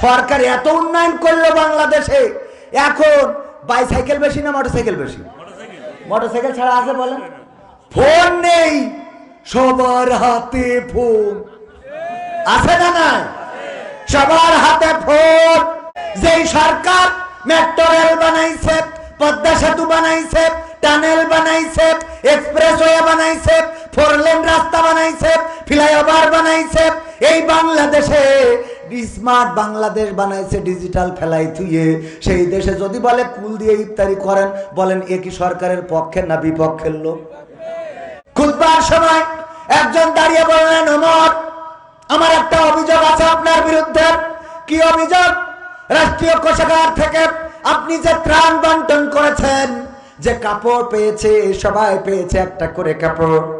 সরকার এত উন্নয়ন করল বাংলাদেশে। এখন বাইসাইকেল বেশি না মোটরসাইকেল বেশি মোটরসাইকেল ছাড়া আছে বলেন? ফোন নেই। সবার হাতে ফোন আছে না না সবার হাতে ফোন যেই সরকার মেট্রো রেল বানাইছে, পদ্মা সেতু বানাইছে টানেল বানাইছে এক্সপ্রেসওয়ে বানাইছে ফোর লেন রাস্তা বানাইছে ফ্লাইওভার বানাইছে, এই বাংলাদেশে স্মার্ট বাংলাদেশ বানাইছে ডিজিটাল ফেলাই থুয়ে। সেই দেশে যদি বলে কুল দিয়ে ইফতারি করেন, বলেন, এ কি সরকারের পক্ষে না বিপক্ষের লোক? খুদবার সময় একজন দাঁড়িয়ে বললেন, ওমর, আমার একটা অভিযোগ আছে আপনার বিরুদ্ধে। কি অভিযোগ? রাষ্ট্রীয় কোষাগার থেকে আপনি যে ত্রাণ বন্টন করেছেন, যে কাপড় পেয়েছে, সবাই পেয়েছে একটা করে কাপড়।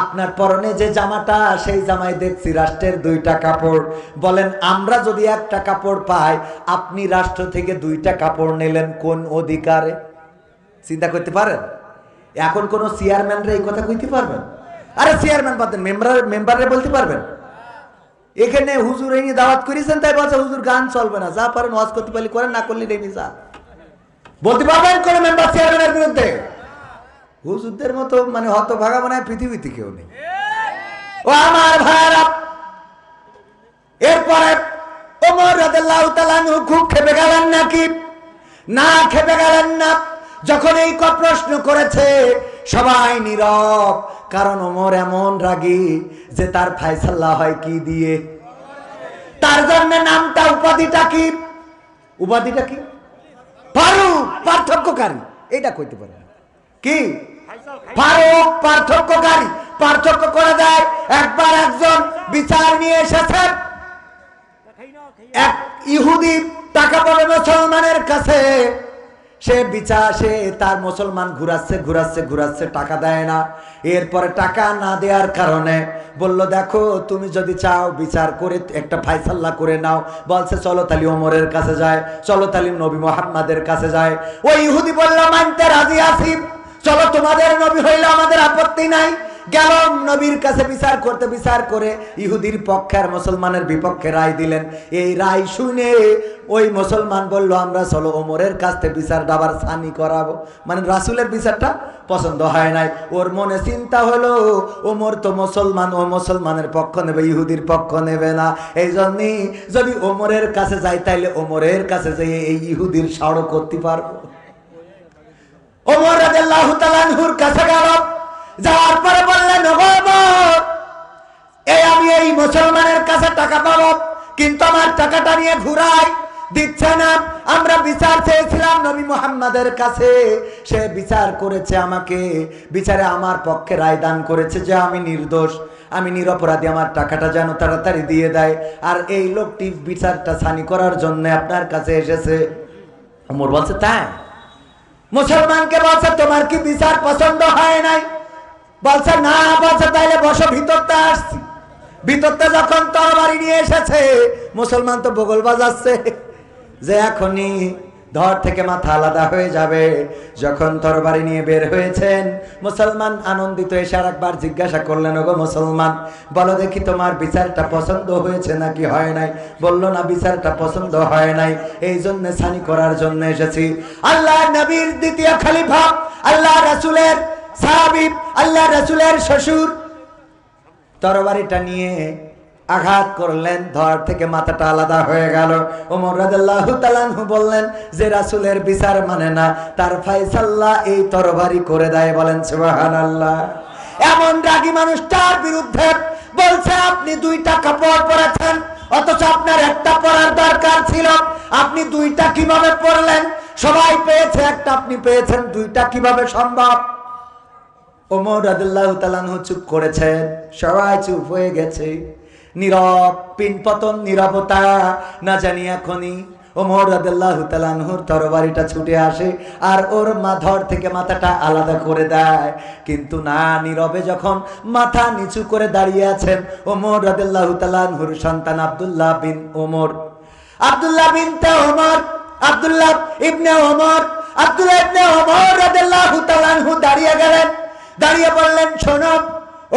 আপনার পরনে যে জামাটা, সেই জামায় দেখছি রাষ্ট্রের দুইটা কাপড়। বলেন, আমরা যদি একটা কাপড় পাই, আপনি রাষ্ট্র থেকে দুইটা কাপড় নিলেন কোন অধিকারে? চিন্তা করতে পারেন? এখন কোন চেয়ারম্যানরা এই কথা কইতে পারবেন? আরে, চেয়ারম্যান বাদ মেম্বার মেম্বাররা বলতে পারবেন। এখানে হুজুর এই দাওয়াত করেছেন, তাই বলছে হুজুর গান চলবে না। যা পারেন ওয়াজ করতে পারলে করেন, না করলে রেমি যা। বলতে পারবেন কোন মেম্বার চেয়ারম্যানের বিরুদ্ধে? হুজুরদের মতো মানে হত ভাগা মনে হয় পৃথিবীতে কেউ নেই। ও আমার ভাইরা এরপরে ওমর রাদিয়াল্লাহু তাআলা খুব খেপে গেলেন নাকি? না খেপে গেলেন না। যখন এই প্রশ্ন করেছে, সবাই নীরব, কারণ ওমর এমন রাগী যে তার ফায়সাল্লা হয় কি দিয়ে? তার জন্য নামটা উপাধিটা কি? উপাধিটা কি? ফারুক, পার্থক্যকারী। এটা কইতে পারে কি? ফারুক পার্থক্যকারী। পার্থক্য করে দেয় একবার একজন বিচার নিয়ে এসেছেন। এক ইহুদি টাকা পাবে মুসলমানের কাছে। সে বিচার, সে তার মুসলমান ঘুরাচ্ছে ঘুরাচ্ছে ঘুরাচ্ছে, টাকা দেয় না। এরপরে টাকা না দেওয়ার কারণে বলল, দেখো, তুমি যদি চাও বিচার করে, একটা ফাইসাল্লা করে নাও। বলছে, চলো তালি ওমরের কাছে যায় চলো তালি নবী মোহাম্মদের কাছে যায় ওই ইহুদি বললাম মানতে রাজি আছি। চলো, তোমাদের নবী হইলে আমাদের আপত্তি নাই। গেল নবীর কাছে বিচার করতে, বিচার করে ইহুদির পক্ষে আর মুসলমানের বিপক্ষে রায় দিলেন। এই রায় শুনে ওই মুসলমান বলল, আমরা চলো ওমরের কাছ বিচার ডাবার সানি করাবো। মানে রাসুলের বিচারটা পছন্দ হয় নাই। ওর মনে চিন্তা হলো, ওমর তো মুসলমান, ও মুসলমানের পক্ষ নেবে, ইহুদির পক্ষ নেবে না। এই জন্যই যদি ওমরের কাছে যাই, তাইলে ওমরের কাছে যেয়ে এই ইহুদির সাড়ো করতে পারব। ওমর রাদিয়াল্লাহু তাআলা কাছে গেল। যাওয়ার পরে বললেন "ওগো ওমর, এই আমি এই মুসলমানের কাছে টাকা পাবো কিন্তু আমার টাকাটা নিয়ে ঘুরাই দিচ্ছে না। আমরা বিচার চেয়েছিলাম নবী মোহাম্মদের কাছে। সে বিচার করেছে আমাকে। বিচারে আমার পক্ষে রায় দান করেছে যে আমি নির্দোষ। আমি নিরপরাধী আমার টাকাটা যেন তাড়াতাড়ি দিয়ে দেয়। আর এই লোকটি বিচারটা ছানি করার জন্য আপনার কাছে এসেছে। ওমর বলছে তাই? মুসলমানকে বলছে, তোমার কি বিচার পছন্দ হয় নাই? বলছে, না, বলছে, তাইলে বসো, ভিতরতে আসছি। ভিতরতে যখন তরবারি নিয়ে এসেছে, মুসলমান তো বগল বাজাচ্ছে। যে এখনই ধর থেকে মাথা আলাদা হয়ে যাবে। যখন তরবারি নিয়ে বের হয়েছেন, মুসলমান আনন্দিত এসে আর একবার জিজ্ঞাসা করলেন, ওগো মুসলমান, বলো দেখি তোমার বিচারটা পছন্দ হয়েছে নাকি হয় নাই? বলল, না, বিচারটা পছন্দ হয় নাই। এই জন্য সানি করার জন্য এসেছি। আল্লাহ নবীর দ্বিতীয় খলিফা, আল্লাহ রাসুলের সাহাবি, আল্লাহ রাসুলের শ্বশুর। তরবারিটা নিয়ে আঘাত করলেন, ধর থেকে মাথাটা আলাদা হয়ে গেল। ওমর রাদিয়াল্লাহু তাআলাহু বললেন, যে রাসূলের বিচার মানে না, তার ফায়সাল্লাহ এই তরবারি করে দেয়। বলেন, সুবহানাল্লাহ। এমন রাগী মানুষটার বিরুদ্ধে বলছে, আপনি দুইটা কাপড় পরেছেন, অথচ আপনার একটা পরার দরকার ছিল। আপনি দুইটা কীভাবে পরলেন? সবাই পেয়েছে একটা, আপনি পেয়েছেন দুইটা, কীভাবে সম্ভব? ওমর রাদিল্লাহ তালানহু চুপ করেছেন সবাই চুপ হয়ে গেছে। নীরব, পিনপতন, নীরবতা। না জানি এখনই ওমর রাদিল্লাহ তালানহুর তরবারিটা ছুটে আসে আর ওর মাথর থেকে মাথাটা আলাদা করে দেয়। কিন্তু না, নীরবে যখন মাথা নিচু করে দাঁড়িয়ে আছেন ওমর রাদিল্লাহ তালানহুর সন্তান আব্দুল্লাহ বিন ওমর। আব্দুল্লাহ বিনতে ওমর, আব্দুল্লাহ ইবনে ওমর, আব্দুল্লাহ ইবনে ওমর রাদিল্লাহু তাআলাহু দাঁড়িয়ে গেলেন। দাঁড়িয়ে বললেন, শোনো,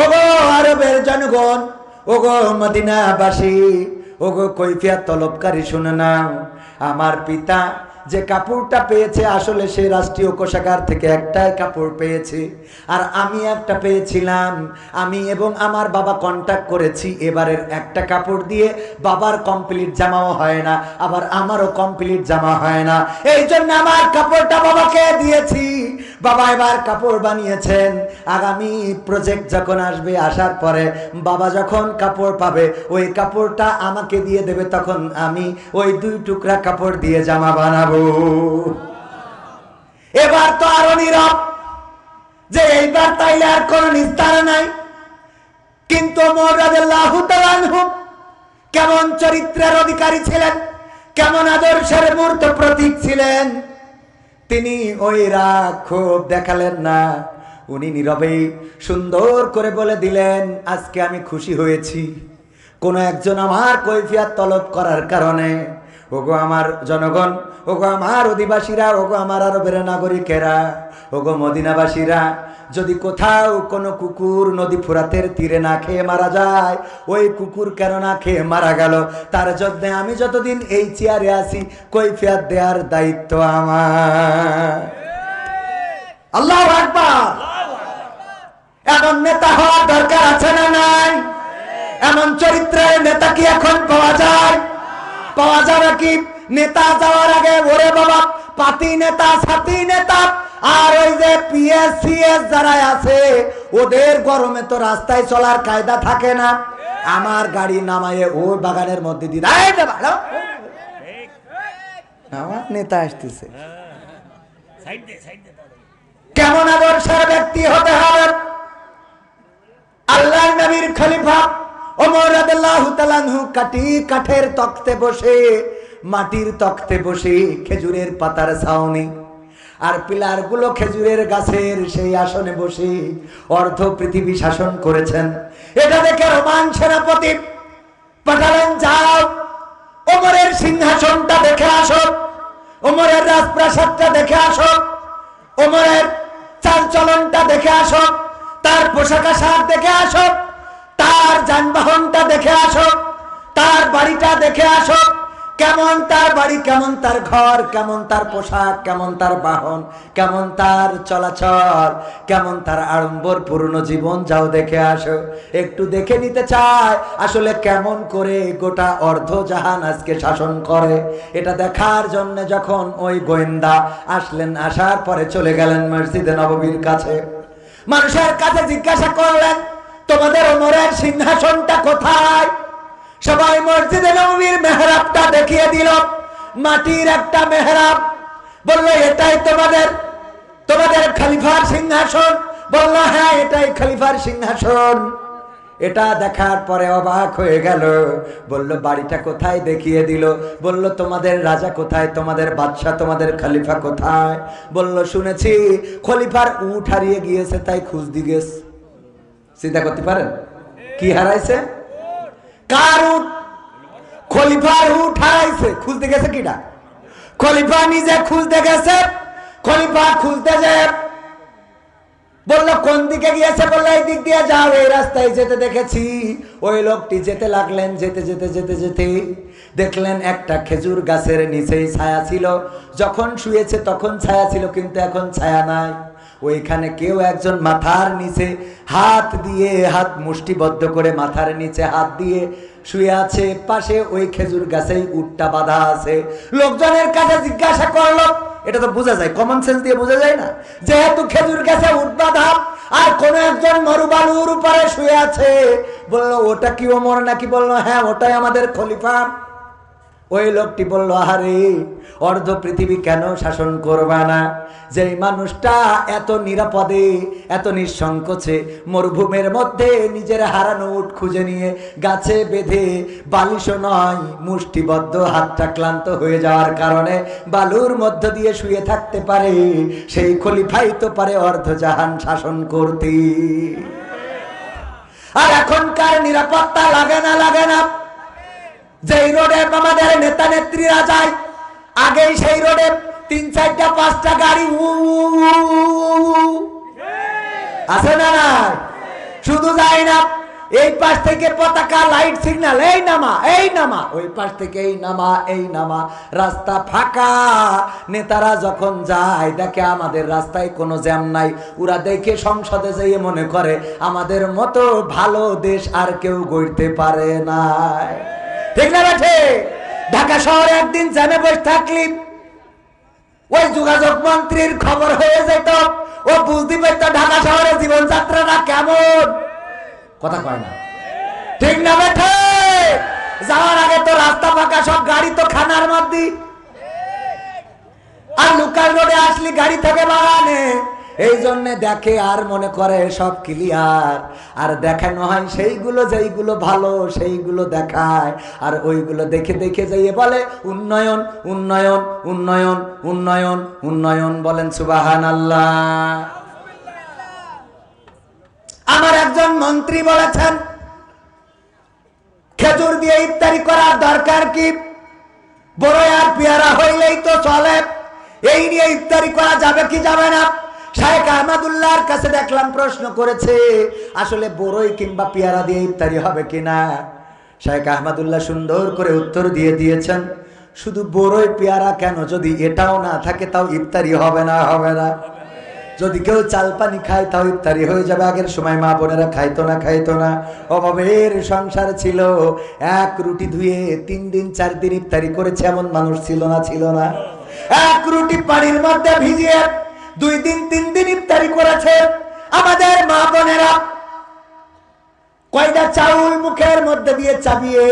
ওগো আরবের জনগণ ওগো মদিনাবাসী, ওগো কৈফিয়াত তলবকারী শুনে নাও। আমার পিতা যে কাপড়টা পেয়েছে, আসলে সে রাষ্ট্রীয় কোষাগার থেকে একটাই কাপড় পেয়েছে। আর আমি একটা পেয়েছিলাম। আমি এবং আমার বাবা কন্ট্যাক্ট করেছি, এবারের একটা কাপড় দিয়ে। বাবার কমপ্লিট জামাও হয় না, আবার আমারও কমপ্লিট জামা হয় না। এই জন্য আমার কাপড়টা বাবাকে দিয়েছি। বাবা এবার কাপড় বানিয়েছেন। আগামী প্রজেক্ট যখন আসবে, আসার পরে বাবা যখন কাপড় পাবে, ওই কাপড়টা আমাকে দিয়ে দেবে, তখন আমি ওই দুই টুকরা কাপড় দিয়ে জামা বানাবো। এবার তো আরও নীরব। যে এইবার তাইলে আর কোন নিস্তার নাই। কিন্তু কেমন চরিত্রের অধিকারী ছিলেন? কেমন আদর্শের মূর্ত প্রতীক ছিলেন? তিনি ওই রাগ ক্ষোভ দেখালেন না। উনি নীরবেই সুন্দর করে বলে দিলেন, আজকে আমি খুশি হয়েছি। কোনো একজন আমার কৈফিয়াত তলব করার কারণে ওগো আমার জনগণ, ওগো আমার অধিবাসীরা, ওগো আমার আরবের নাগরিকেরা, ওগো মদিনাবাসীরা, যদি কোথাও কোনো কুকুর নদী ফুরাতের তীরে না খেয়ে মারা যায়, ওই কুকুর কেন না খেয়ে মারা গেল? তার জন্য আমি যতদিন এই চেয়ারে আছি, কৈফিয়াত দেওয়ার দায়িত্ব আমার। আল্লাহ এমন নেতা হওয়ার দরকার আছে না নাই? এমন চরিত্রের নেতা কি এখন পাওয়া যায়? পাওয়া যাবে কি? নেতা যাওয়ার আগে, ওরে বাবা, পাতি নেতা সাথী নেতা, আর ওই যে পিএসসিএস যারা আছে, ওদের গরমে তো রাস্তায় চলার কায়দা থাকে না। আমার গাড়ি নামায়ে ওই বাগানের মধ্যে ভালো। আমার নেতা আসতেছে। কেমন আদর্শের ব্যক্তি হতে হবে? আল্লাহ নবীর খলিফা রাদিয়াল্লাহু তাআলাহু কাটি কাঠের তক্তে বসে, মাটির তক্তে বসে খেজুরের পাতার ছাউনি। আর পিলারগুলো খেজুরের গাছের সেই আসনে বসে অর্ধ পৃথিবী শাসন করেছেন। এটা দেখে রোমান সেনাপতি পাঠালেন, যাও, ওমরের সিংহাসনটা দেখে আসো, ওমরের রাজপ্রাসাদটা দেখে আসো, ওমরের চাল চলনটা দেখে আসো, তার পোশাক আশাক দেখে আসো। তার যানবাহনটা দেখে আসো, তার বাড়িটা দেখে আসো, কেমন তার বাড়ি, কেমন তার ঘর, কেমন তার পোশাক, কেমন তার বাহন, কেমন তার চলাচল, কেমন তার আড়ম্বর পূর্ণ জীবন, যাও দেখে আসো। একটু দেখে নিতে চায়, আসলে কেমন করে গোটা অর্ধ জাহান আজকে শাসন করে। এটা দেখার জন্য যখন ওই গোয়েন্দা আসলেন, আসার পরে চলে গেলেন মসজিদে নববীর কাছে। মানুষের কাছে জিজ্ঞাসা করলেন তোমাদের ওমরের সিংহাসনটা কোথায়? সবাই মসজিদে নবীর মেহরাবটা দেখিয়ে দিল। মাটির একটা মেহরাব। বলল, এটাই তোমাদের তোমাদের খলিফার সিংহাসন। বলল হ্যাঁ এটাই খলিফার সিংহাসন। এটা দেখার পরে অবাক হয়ে গেল। বলল, বাড়িটা কোথায়? দেখিয়ে দিল। বলল, তোমাদের রাজা কোথায়? তোমাদের বাদশাহ, তোমাদের খলিফা কোথায়? বলল, শুনেছি, খলিফার উঠ হারিয়ে গিয়েছে, তাই খুঁজ দি গেছে। চিন্তা করতে পারেন? কি হারাইছে? কার উঠ খলিফার উঠ হারাইছে, খুঁজতে গেছে কিনা? খলিফা নিজে খুঁজতে গেছে, খলিফা খুঁজতে যায় বলল, কোন দিকে গিয়েছে? বলল, এই দিক দিয়ে যাও, এই রাস্তায় যেতে দেখেছি। ওই লোকটি যেতে লাগলেন, যেতে যেতে যেতে যেতে। দেখলেন একটা খেজুর গাছের নিচেই ছায়া ছিল। যখন শুয়েছে তখন ছায়া ছিল, কিন্তু এখন ছায়া নাই। ওইখানে কেউ একজন মাথার নিচে হাত দিয়ে হাত মুষ্টিবদ্ধ করে মাথার নিচে হাত দিয়ে শুয়ে আছে। পাশে ওই খেজুর গাছেই উটটা বাঁধা আছে। লোকজনের কাছে জিজ্ঞাসা করল, এটা তো বোঝা যায় কমন সেন্স দিয়ে বোঝা যায় না? যেহেতু খেজুর গাছে উট বাঁধা, আর কোন একজন মরুবালুর উপরে শুয়ে আছে। বলল, ওটা কি ওমর নাকি? বলল হ্যাঁ ওটাই আমাদের খলিফা। ওই লোকটি বলল আরে অর্ধ পৃথিবী কেন শাসন করবা না? যে মানুষটা এত নিরাপদে, এত নিঃসংকোচে, মরুভূমের মধ্যে নিজের হারানো উঠ খুঁজে নিয়ে গাছে বেঁধে বালিশও নয়, মুষ্টিবদ্ধ হাতটা ক্লান্ত হয়ে যাওয়ার কারণে বালুর মধ্য দিয়ে শুয়ে থাকতে পারে, সেই খলিফাই তো পারে অর্ধ জাহান শাসন করতে। আর এখনকার নিরাপত্তা লাগে না লাগে না। যেই রোডে আমাদের নেতা নেত্রীরা যায়, আগেই সেই রোডে তিন চারটা, পাঁচটা গাড়ি। আছে না না শুধু যায় না, এই পাশ থেকে পতাকা, লাইট সিগন্যাল, এই নামা এই নামা, ওই পাশ থেকে এই নামা এই নামা। রাস্তা ফাঁকা। নেতারা যখন যায়, দেখে আমাদের রাস্তায় কোনো জ্যাম নাই। ওরা দেখে সংসদে যেয়ে মনে করে, আমাদের মতো ভালো দেশ আর কেউ গড়তে পারে না ঠিক না বেঠে? ঢাকা শহরে একদিন জ্যামে বসে থাকলি, ওই যোগাযোগ মন্ত্রীর খবর হয়ে যেত, ও বুঝতে পারতো ঢাকা শহরের জীবনযাত্রাটা কেমন। কথা কয় না। ঠিক না বেঠে? যাওয়ার আগে তো রাস্তা ফাঁকা, সব গাড়ি তো খানার মধ্যে। আর লোকাল রোডে আসলি, গাড়ি থেকে বাগানে। এই জন্য দেখে আর মনে করে সব ক্লিয়ার আর দেখানো হয় সেইগুলো যেইগুলো ভালো, সেইগুলো দেখায়। আর ওইগুলো দেখে দেখে যাইয়ে বলে, উন্নয়ন উন্নয়ন উন্নয়ন উন্নয়ন উন্নয়ন। বলেন সুবাহান আল্লাহ আমার একজন মন্ত্রী বলেছেন, খেজুর দিয়ে ইফতারি করার দরকার কি? বড় আর পেয়ারা হইলেই তো চলে। এই নিয়ে ইফতারি করা যাবে কি যাবে না? শাহেখ আহমদুল্লাহর কাছে দেখলাম প্রশ্ন করেছে, আসলে বড়ই কিংবা পেয়ারা দিয়ে ইফতারি হবে কিনা? শাহেখ আহমদুল্লাহ সুন্দর করে উত্তর দিয়ে দিয়েছেন, শুধু বড়ই পেয়ারা কেন? যদি এটাও না থাকে, তাও ইফতারি হবে না হবে না। যদি কেউ চাল পানি খায়, তাও ইফতারি হয়ে যাবে। আগের সময় মা বোনেরা খাইতো না খাইতো না। অভাবের সংসার ছিল, এক রুটি ধুয়ে তিন দিন, চার দিন ইফতারি করেছে, এমন মানুষ ছিল না ছিল না। এক রুটি পানির মধ্যে ভিজিয়ে দুই দিন, তিন দিন ইফতারি করেছে। আমাদের মা বোনেরা কয়টা চাউল মুখের মধ্যে দিয়ে চাবিয়ে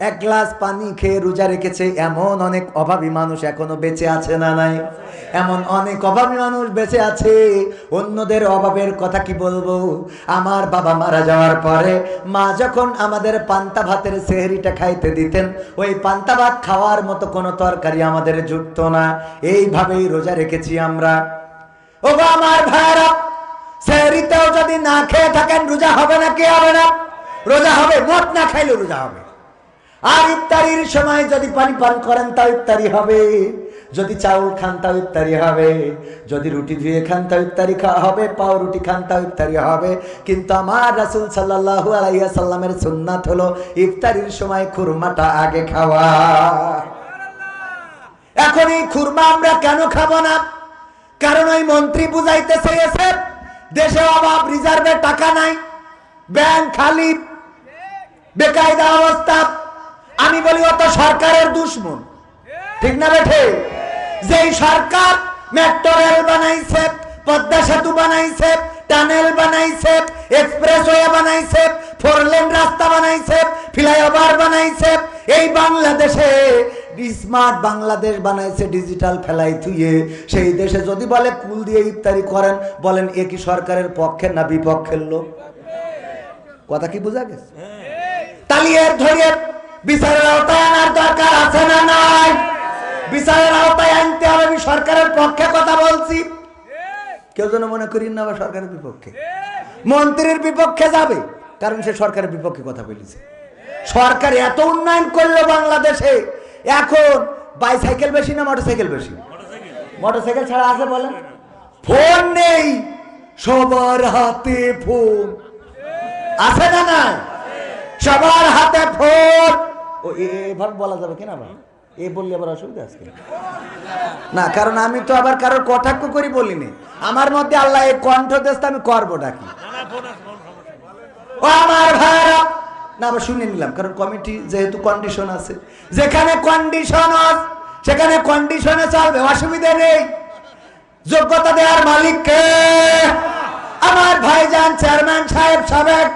এক গ্লাস পানি খেয়ে রোজা রেখেছে। এমন অনেক অভাবী মানুষ এখনও বেঁচে আছে না নাই? এমন অনেক অভাবী মানুষ বেঁচে আছে। অন্যদের অভাবের কথা কি বলব? আমার বাবা মারা যাওয়ার পরে মা যখন আমাদের পান্তা ভাতের সেহরিটা খাইতে দিতেন, ওই পান্তা ভাত খাওয়ার মতো কোনো তরকারি আমাদের জুটতো না। এইভাবেই রোজা রেখেছি আমরা। ও আমার ভাইরা সেহরিতেও যদি না খেয়ে থাকেন, রোজা হবে না, কে হবে না? রোজা হবে মদ না খাইলে রোজা হবে। আর ইফতারির সময় যদি পানি পান করেন তাও ইফতারি হবে। যদি চাউল খান তাও ইফতারি হবে। যদি রুটি ধুয়ে খান তাও ইফতারি খাওয়া হবে। পাও রুটি খান তাও ইফতারি হবে। কিন্তু আমার রাসুল সাল্লাহ আলাইয়া সাল্লামের সুন্নাত হলো ইফতারির সময় খুরমাটা আগে খাওয়া। এখন এই খুরমা আমরা কেন খাব না? কারণ ওই মন্ত্রী বুঝাইতে চেয়েছে দেশে অভাব রিজার্ভে টাকা নাই। ব্যাংক খালি। বেকায়দা অবস্থা। আমি বলি অত সরকারের দুশ্মন। ঠিক না বেঠে? যেই সরকার মেট্রো রেল বানাইছে, পদ্মা সেতু বানাইছে, টানেল বানাইছে এক্সপ্রেস ওয়ে বানাইছে ফোর লেন রাস্তা বানাইছে, ফ্লাইওভার বানাইছে, এই বাংলাদেশে স্মার্ট বাংলাদেশ বানাইছে ডিজিটাল ফেলাই থুয়ে। সেই দেশে যদি বলে, কুল দিয়ে ইফতারি করেন, বলেন, এ কি সরকারের পক্ষের না বিপক্ষের লোক? কথা কি বোঝা গেছে? তালিয়ের ধরে বিচারের আওতায় আনার দরকার আছে না নাই? বিচারের আওতায় আনতে হবে, আমি সরকারের পক্ষে কথা বলছি। কেউ যেন মনে করি না, আবার সরকারের বিপক্ষে। মন্ত্রীর বিপক্ষে যাবে, কারণ সে সরকারের বিপক্ষে কথা বলেছে। সরকার এত উন্নয়ন করল বাংলাদেশে, এখন বাইসাইকেল বেশি না মোটরসাইকেল বেশি? মোটরসাইকেল ছাড়া আছে বলেন? ফোন নেই, সবার হাতে ফোন। আছে না না সবার হাতে ফোন। ও বলা যাবে কিনা আবার? এ বললে আবার অসুবিধা আছে না, কারণ আমি তো আবার কারোর কটাক্ষ করি বলিনি। আমার মধ্যে আল্লাহ এই কণ্ঠ আমি করব ডাকি আমার ভাইরা! না, আবার শুনে নিলাম, কারণ কমিটি যেহেতু কন্ডিশন আছে। যেখানে কন্ডিশন সেখানে কন্ডিশনে চলবে, অসুবিধা নেই। যোগ্যতা দেওয়ার মালিককে আমার ভাইজান চেয়ারম্যান সাহেব সাবেক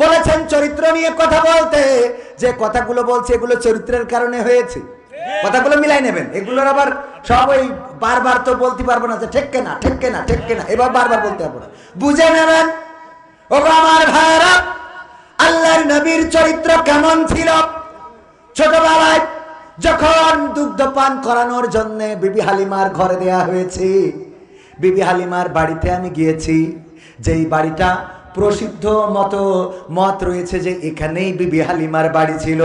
বলেছেন, চরিত্র নিয়ে কথা বলতে যে কথাগুলো বলছে এগুলো চরিত্রের কারণে হয়েছে। কথাগুলো মিলাই নেবেন। এগুলোর আবার সব ওই বারবার তো বলতে পারব না যে ঠেককে না ঠেককে না ঠেককে না এবার বারবার বলতে পারব না। বুঝে নেবেন? ও আমার ভাইরা আল্লাহর নবীর চরিত্র কেমন ছিল? ছোটবেলায় যখন দুগ্ধ পান করানোর জন্য বিবি হালিমার ঘরে দেয়া হয়েছে বিবি হালিমার বাড়িতে আমি গিয়েছি। যেই বাড়িটা প্রসিদ্ধ মতো মত রয়েছে যে এখানেই বিবি হালিমার বাড়ি ছিল।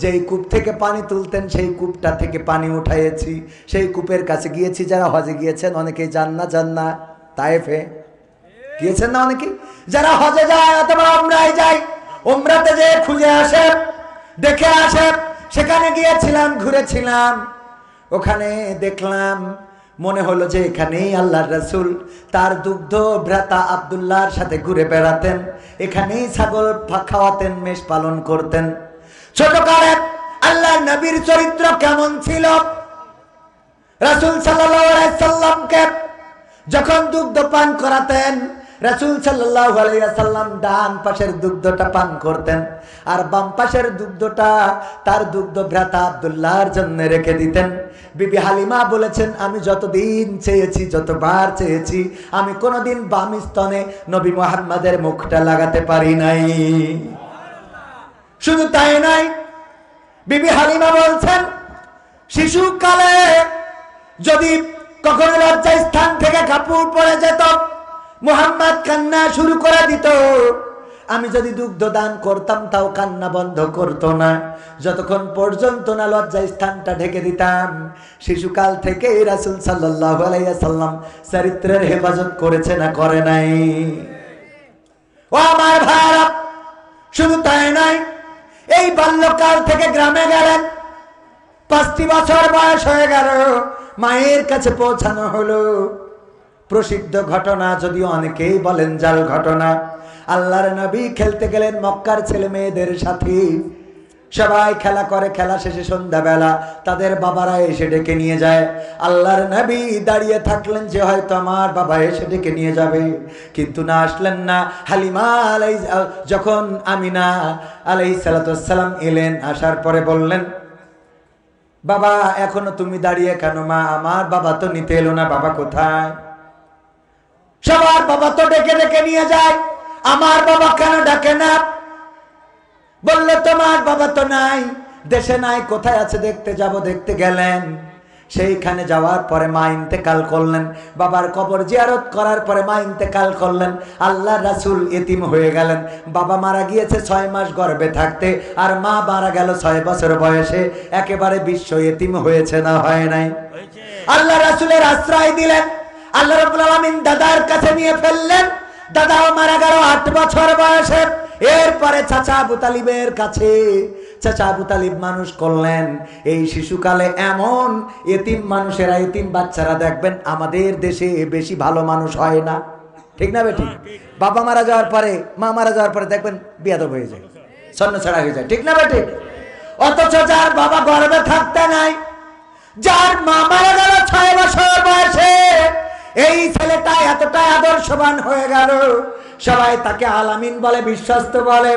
যেই কূপ থেকে পানি তুলতেন, সেই কূপটা থেকে পানি উঠাইয়েছি। সেই কূপের কাছে গিয়েছি, যারা হজে গিয়েছেন অনেকেই যান না যান না। তাইফে গিয়েছেন না অনেকে? যারা হজে যায় অথবা আমরাই যাই ওমরাতে যে খুঁজে আসে, দেখে আসে, সেখানে গিয়েছিলাম, ঘুরেছিলাম। ওখানে দেখলাম মনে হলো যে এখানেই আল্লাহর রাসূল, তার দুগ্ধ ভ্রাতা আবদুল্লাহর সাথে ঘুরে বেড়াতেন, এখানেই ছাগল খাওয়াতেন, মেষ পালন করতেন। ছোটকালে আল্লাহর নবীর চরিত্র কেমন ছিল? রাসুল সাল্লামকে যখন দুগ্ধ পান করাতেন রাসূল সাল্লাল্লাহু আলাইহি সাল্লাম ডান পাশের দুগ্ধটা পান করতেন আর বাম পাশের দুগ্ধটা তার দুগ্ধ ভ্রাতা আব্দুল্লাহর জন্য রেখে দিতেন। বিবি হালিমা বলেছেন, আমি যতদিন চেয়েছি, যতবার চেয়েছি, আমি কোনোদিন বাম স্তনে নবী মুহাম্মাদের মুখটা লাগাতে পারি নাই। শুধু তাই নাই, বিবি হালিমা বলছেন, শিশুকালে যদি কখনো লজ্জা স্থান থেকে কাপড় পরে যেত মোহাম্মদ কান্না শুরু করে দিত। আমি যদি দুগ্ধ দান করতাম, তাও কান্না বন্ধ করতো না। যতক্ষণ পর্যন্ত না লজ্জা স্থানটা ঢেকে দিতাম। শিশুকাল থেকে রাসুল আলাইসাল্লাম চরিত্রের হেফাজত করেছে না করে নাই। ও আমার ভাইরা, শুধু তাই নয়, এই বাল্যকাল থেকে গ্রামে গেলেন। পাঁচটি বছর বয়স হয়ে গেল, মায়ের কাছে পৌঁছানো হলো। প্রসিদ্ধ ঘটনা যদিও অনেকেই বলেন জাল ঘটনা। আল্লাহর নবী খেলতে গেলেন মক্কার ছেলে মেয়েদের সাথে। সবাই খেলা করে, খেলা শেষে সন্ধ্যাবেলা তাদের বাবারা এসে ডেকে নিয়ে যায়। আল্লাহর নবী দাঁড়িয়ে থাকলেন যে হয়তো আমার বাবা এসে ডেকে নিয়ে যাবে। কিন্তু না আসলেন না। হালিমা আলাই যখন আমিনা আলাই সালাতাম এলেন, আসার পরে বললেন, বাবা, এখনও তুমি দাঁড়িয়ে কেন মা? আমার বাবা তো নিতে এলো না। বাবা কোথায়? সবার বাবা তো ডেকে ডেকে নিয়ে যায় আমার বাবা কেন ডাকে না? বললে তোমার বাবা তো নাই দেশে নাই কোথায় আছে? দেখতে যাব দেখতে গেলেন। সেইখানে যাওয়ার পরে মা ইন্তেকাল করলেন। বাবার কবর জিয়ারত করার পরে মা ইন্তেকাল করলেন। আল্লাহ রাসুল এতিম হয়ে গেলেন। বাবা মারা গিয়েছে ছয় মাস গর্বে থাকতে আর মা মারা গেল ছয় বছর বয়সে। একেবারে বিশ্ব এতিম হয়েছে না হয় নাই? আল্লাহ রাসুলের আশ্রয় দিলেন। আল্লাহ রবুল আলমিন দাদার কাছে নিয়ে ফেললেন। দাদাও মারা গেল আট বছর বয়সে। এরপরে চাচা আবু তালিবের কাছে, চাচা আবু তালিব মানুষ করলেন। এই শিশুকালে এমন এতিম মানুষেরা, এতিম বাচ্চারা দেখবেন আমাদের দেশে বেশি ভালো মানুষ হয় না। ঠিক না বেটি? বাবা মারা যাওয়ার পরে, মা মারা যাওয়ার পরে দেখবেন বিয়াদব হয়ে যায়, স্বর্ণ ছাড়া হয়ে যায়। ঠিক না বেটি? অথচ যার বাবা গর্বে থাকতে নাই, যার মা মারা গেল ছয় বছর বয়সে এই ছেলেটা এতটাই আদর্শবান হয়ে গেল। সবাই তাকে আলামিন বলে বিশ্বস্ত বলে।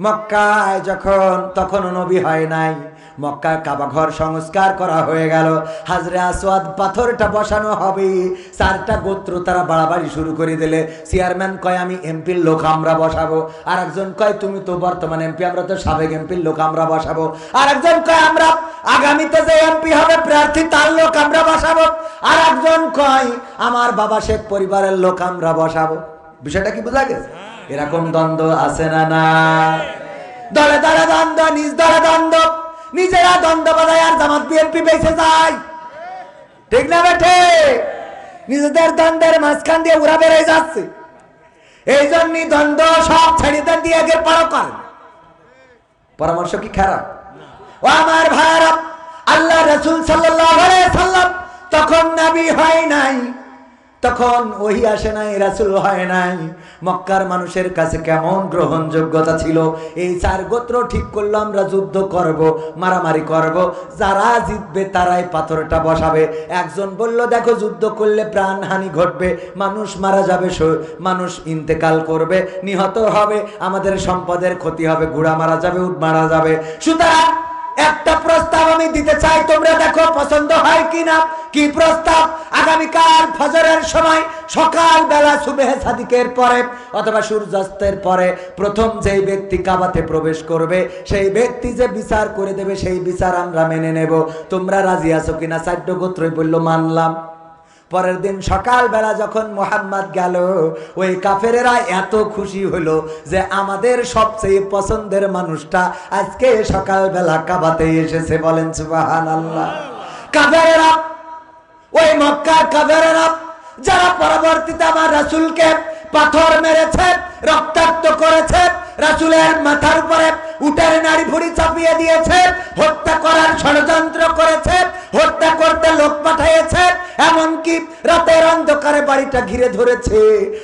মক্কায় যখন, তখন নবী হয় নাই। মক্কায় কাবা ঘর সংস্কার করা হয়ে গেল। হাজরে আসওয়াদ পাথরটা বসানো হবে। চারটা গোত্র তারা বাড়াবাড়ি শুরু করে দিলে। চেয়ারম্যান কয়, আমি এমপির লোক, আমরা বসাবো। আর একজন কয়, তুমি তো বর্তমান এমপি, আমরা তো সাবেক এমপির লোক, আমরা বসাবো। আর একজন কয়, আমরা আগামীতে যে এমপি হবে, প্রার্থী তার লোক, আমরা বসাবো। আর একজন কয়, আমার বাবা শেখ পরিবারের লোক, আমরা বসাবো। বিষয়টা কি বোঝা গেছে? এরকম দ্বন্দ্ব আছে না না? দলে দলে দ্বন্দ্ব, নিজ দলে দ্বন্দ্ব। নিজেরা দ্বন্দ্ব বাজায় আর জামাত বিএনপি বেঁচে যায়। ঠিক না বেঠে নিজেদের দ্বন্দ্বের মাঝখান দিয়ে উড়া বেড়ে যাচ্ছে। এই জন্যই দ্বন্দ্ব সব ছেড়ে দিয়ে আগে পারো করেন। পরামর্শ কি খারাপ? ও আমার ভাইরা আল্লাহ রসুল সাল্লাম তখন নবী হয় নাই। তখন ওহি আসে নাই, রাসুল হয় নাই। মক্কার মানুষের কাছে কেমন গ্রহণযোগ্যতা ছিল? এই চার গোত্র ঠিক করল, আমরা যুদ্ধ করব, মারামারি করব, যারা জিতবে তারাই পাথরটা বসাবে। একজন বলল, দেখো, যুদ্ধ করলে প্রাণহানি ঘটবে, মানুষ মারা যাবে মানুষ ইন্তেকাল করবে, নিহত হবে, আমাদের সম্পদের ক্ষতি হবে ঘোড়া মারা যাবে, উট মারা যাবে। সুতরাং একটা প্রস্তাব আমি দিতে চাই, তোমরা দেখো পছন্দ হয় কিনা, কি প্রস্তাব? আগামীকাল ফজরের সময় সকাল বেলা সুবেহ সাদিকের পরে অথবা সূর্যাস্তের পরে প্রথম যেই ব্যক্তি কাবাতে প্রবেশ করবে, সেই ব্যক্তি যে বিচার করে দেবে, সেই বিচার আমরা মেনে নেব। তোমরা রাজি আছো কিনা? চারট গোত্রই বলল, মানলাম। পরের দিন সকালবেলা যখন মোহাম্মদ গেল, ওই কাফেরেরা এত খুশি হলো যে আমাদের সবচেয়ে পছন্দের মানুষটা আজকে সকালবেলা কাবাতে এসেছে বলেন সুবাহান আল্লাহ কাফেরেরা, ওই মক্কার কাফেরেরা, যারা পরবর্তীতে আমার রাসূলকে পাথর মেরেছে, রক্তাক্ত করেছে, রাসুলের মাথার উপরে উটের নাড়ি ভুড়ি চাপিয়ে দিয়েছে, হত্যা করার ষড়যন্ত্র করেছে, হত্যা করতে লোক পাঠিয়েছে এমনকি রাতের অন্ধকারে বাড়িটা ঘিরে ধরেছে।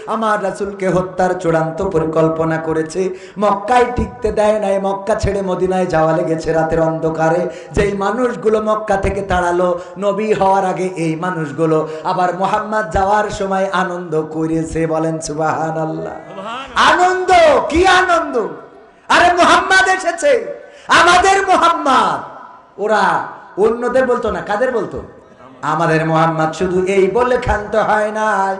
আমার রাসুলকে হত্যার চূড়ান্ত পরিকল্পনা করেছে। মক্কায় টিকতে দেয় নাই মক্কা ছেড়ে মদিনায় যাওয়া লেগেছে রাতের অন্ধকারে। যেই মানুষগুলো মক্কা থেকে তাড়ালো নবী হওয়ার আগে এই মানুষগুলো আবার মোহাম্মদ যাওয়ার সময় আনন্দ করেছে বলেন সুবাহান আল্লাহ আনন্দ? কি আনন্দ? আরে মোহাম্মদ এসেছে। আমাদের মোহাম্মদ। ওরা অন্যদের বলতো না কাদের বলতো? আমাদের মোহাম্মদ শুধু এই বলে ক্ষান্ত হয় নাই।